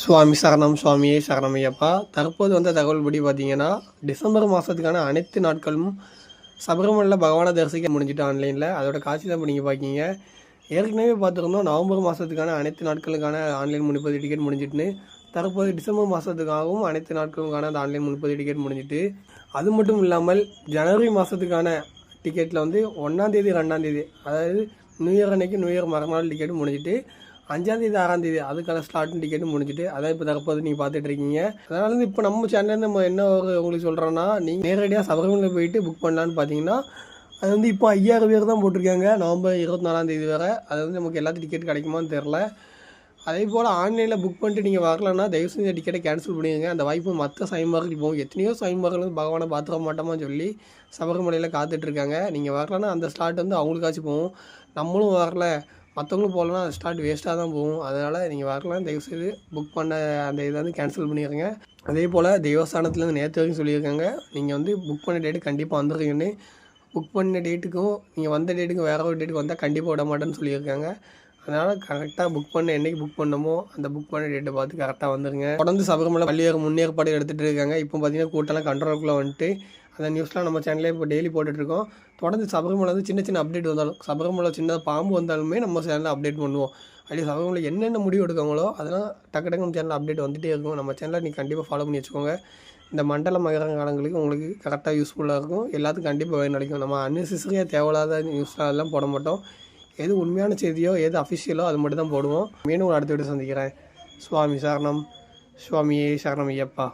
சுவாமி சரணம் சுவாமியே சரணமையப்பா தற்போது வந்த தகவல்படி பார்த்தீங்கன்னா டிசம்பர் மாதத்துக்கான அனைத்து நாட்களும் சபரிமலையில் பகவானை தரிசிக்க முடிஞ்சிட்டு ஆன்லைனில் அதோட காட்சி தான் இப்போ நீங்கள் பார்க்கீங்க ஏற்கனவே பார்த்துருந்தோம் நவம்பர் மாதத்துக்கான அனைத்து நாட்களுக்கான ஆன்லைன் முன்பதிவு டிக்கெட் முடிஞ்சிட்டுன்னு. தற்போது டிசம்பர் மாதத்துக்காகவும் அனைத்து நாட்களுக்கான அந்த ஆன்லைன் முன்பதிவு டிக்கெட் முடிஞ்சிட்டு. அது மட்டும் இல்லாமல் ஜனவரி மாதத்துக்கான டிக்கெட்டில் வந்து ஒன்றாந்தேதி ரெண்டாந்தேதி அதாவது நியூ இயர் அன்னைக்கு நியூ இயர் மறுநாள் டிக்கெட் முடிஞ்சிட்டு. அஞ்சாந்தேதி ஆறாந்தேதி அதுக்கான ஸ்லாட்டும் டிக்கெட்டும் முடிஞ்சுட்டு அதான் இப்போ தற்போது நீங்கள் பார்த்துட்டு இருக்கீங்க. அதனால வந்து இப்போ நம்ம சேனல்லேருந்து நம்ம என்ன ஒரு உங்களுக்கு சொல்கிறோன்னா நீங்கள் நேரடியாக சபரிமலை போயிட்டு புக் பண்ணலான்னு பார்த்தீங்கன்னா அது வந்து இப்போ ஐயாயிரம் பேர் தான் போட்டிருக்காங்க நவம்பர் இருபத்தி நாலாந்தேதி வரை. அது வந்து நமக்கு எல்லாத்துக்கும் டிக்கெட் கிடைக்குமான்னு தெரில அதே போல் ஆன்லைனில் புக் பண்ணிட்டு நீங்கள் வரலன்னா தயவு செஞ்சு டிக்கெட்டை கேன்சல் பண்ணிடுங்க. அந்த வாய்ப்பு மற்ற சைமார்கள் போகும். எத்தனையோ சைமார்கள் வந்து பகவானை பார்த்துக்க மாட்டோமான்னு சொல்லி சபரிமலையில் காத்துட்ருக்காங்க நீங்கள் வரலன்னா அந்த ஸ்லாட் வந்து அவங்களுக்காச்சும் போகும். நம்மளும் வரல. மற்றவங்களும் போகலன்னா அது ஸ்டார்ட் வேஸ்ட்டாக தான் போகும். அதனால் நீங்கள் வரலாம். தயவுசெய்து புக் பண்ண அந்த இதை வந்து கேன்சல் பண்ணிடுங்க அதே போல் தேவஸ்தானத்துலேருந்து நேற்று வரைக்கும் சொல்லியிருக்காங்க. நீங்கள் வந்து புக் பண்ண டேட்டு கண்டிப்பாக வந்துடுங்கன்னு புக் பண்ண டேட்டுக்கும் நீங்கள் வந்த டேட்டுக்கும் வேறு ஒரு டேட்டுக்கு வந்தால் கண்டிப்பாக விட மாட்டேன்னு சொல்லியிருக்காங்க. அதனால் கரெக்டாக புக் பண்ண என்றைக்கு புக் பண்ணமோ அந்த புக் பண்ண டேட்டை பார்த்து கரெக்டாக வந்துருங்க. தொடர்ந்து சபரிமலை பள்ளியார் முன்னேற்பாடு எடுத்துகிட்டு இருக்காங்க. இப்போ பார்த்தீங்கன்னா கூட்டம்லாம் கண்ட்ரோலுக்குள்ளே வந்துட்டு அந்த நியூஸ்லாம் நம்ம சேனலே இப்போ டெய்லி போட்டுட்ருக்கோம். தொடர்ந்து சபரிமலை வந்து சின்ன சின்ன அப்டேட் வந்தாலும் சபரிமலை சின்ன பாம்பு வந்தாலுமே நம்ம சேனலில் அப்டேட் பண்ணுவோம். அப்படி சபரிமலை என்னென்ன முடிவு எடுக்காங்களோ அதெல்லாம் டக்கு டக்கு நம்ம சேனலில் அப்டேட் வந்துகிட்டே இருக்கும். நம்ம சேனலை நீங்கள் கண்டிப்பாக ஃபாலோ பண்ணி வச்சுக்கோங்க. இந்த மண்டல மகர காலங்களுக்கு உங்களுக்கு கரெக்டாக யூஸ்ஃபுல்லாக இருக்கும். எல்லாத்துக்கும் கண்டிப்பாக பயனளிக்கும் நம்ம அன்னெசரியாக தேவையில்லாத நியூஸ்லாம் அதெல்லாம் போட மாட்டோம். எது உண்மையான செய்தியோ எது அஃபிஷியலோ அது மட்டும் தான் போடுவோம். மீண்டும் அடுத்த வீடு சந்திக்கிறேன். சுவாமி சரணம். சுவாமியே சரணம் ஐயப்பா.